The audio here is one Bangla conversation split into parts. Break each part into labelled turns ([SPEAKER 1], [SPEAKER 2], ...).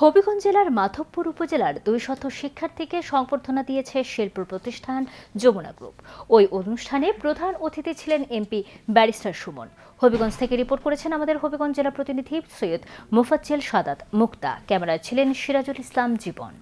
[SPEAKER 1] হবিগঞ্জ জেলার মাধবপুর উপজেলার দুই শত শিক্ষার্থীকে সংবর্ধনা দিয়েছে শিল্প প্রতিষ্ঠান যমুনা গ্রুপ। ওই অনুষ্ঠানে প্রধান অতিথি ছিলেন এমপি ব্যারিস্টার সুমন। হবিগঞ্জ থেকে রিপোর্ট করেছেন আমাদের হবিগঞ্জ জেলা প্রতিনিধি সৈয়দ মুফাজ্জেল সাদাত মুক্তা। ক্যামেরায় ছিলেন সিরাজুল ইসলাম জীবন।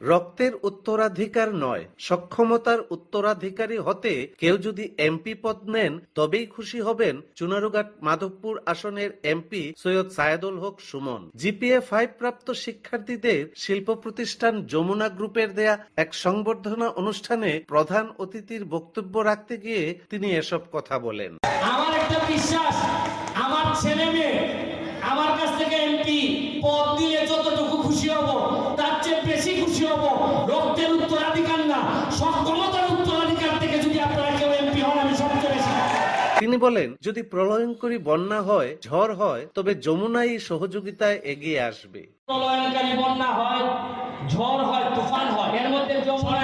[SPEAKER 2] রক্তের উত্তরাধিকার নয়, সক্ষমতার উত্তরাধিকারী হতে কেউ যদি এমপি পদ নেন, তবেই খুশি হবেন চুনারুঘাট মাধবপুর আসনের MP Syed Sayedul Haque Sumon. GPA five প্রাপ্ত শিক্ষার্থীদের শিল্প প্রতিষ্ঠান যমুনা গ্রুপের দেয়া এক সংবর্ধনা অনুষ্ঠানে প্রধান অতিথির বক্তব্য রাখতে গিয়ে তিনি এসব কথা বলেন।
[SPEAKER 3] আমার একটা বিশ্বাস, আমার ছেলে মেয়ে, আমার কাছ থেকে এমপি পদ দিলে যতটুকু খুশি হব
[SPEAKER 2] তিনি বলেন যদি প্রলয়ঙ্করী বন্যা হয় ঝড় হয় তবে যমুনাই সহযোগিতায় এগিয়ে আসবে।
[SPEAKER 3] প্রলয়ঙ্কারী বন্যা হয় ঝড় হয় তুফান হয় এর মধ্যে যমুনা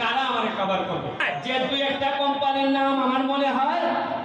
[SPEAKER 3] কারা আমার কভার করবে? যে দুই একটা কোম্পানির নাম আমার মনে হয়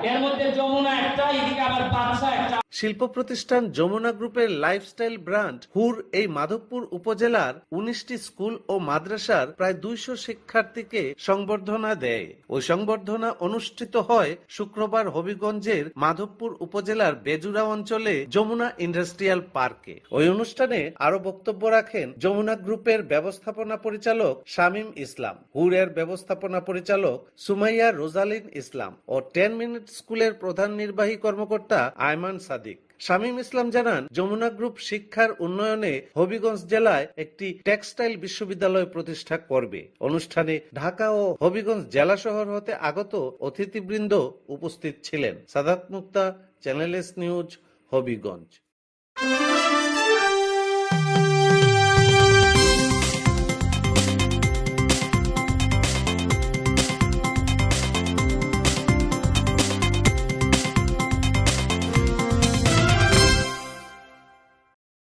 [SPEAKER 3] এর মধ্যে যমুনা একটা এদিকে আবার বাদশা একটা
[SPEAKER 2] শিল্প প্রতিষ্ঠান যমুনা গ্রুপের লাইফস্টাইল ব্র্যান্ড হুর এই মাধবপুর উপজেলার উনিশটি স্কুল ও মাদ্রাসার প্রায় দুইশো শিক্ষার্থীকে সংবর্ধনা দেয়। ওই সংবর্ধনা অনুষ্ঠিত হয় শুক্রবার হবিগঞ্জের মাধবপুর উপজেলার বেজুরা অঞ্চলে যমুনা ইন্ডাস্ট্রিয়াল পার্কে। ওই অনুষ্ঠানে আরও বক্তব্য রাখেন যমুনা গ্রুপের ব্যবস্থাপনা পরিচালক শামীম ইসলাম হুরের ব্যবস্থাপনা পরিচালক সুমাইয়া রোজালিন ইসলাম ও টেন মিনিট স্কুলের প্রধান নির্বাহী কর্মকর্তা আয়মান সাদিক। শামীম ইসলাম জানান, যমুনা গ্রুপ শিক্ষার উন্নয়নে হবিগঞ্জ জেলায় একটি টেক্সটাইল বিশ্ববিদ্যালয় প্রতিষ্ঠা করবে। অনুষ্ঠানে ঢাকা ও হবিগঞ্জ জেলা শহর হতে আগত অতিথিবৃন্দ উপস্থিত ছিলেন। Sadat Mukta, channel S news, Habiganj.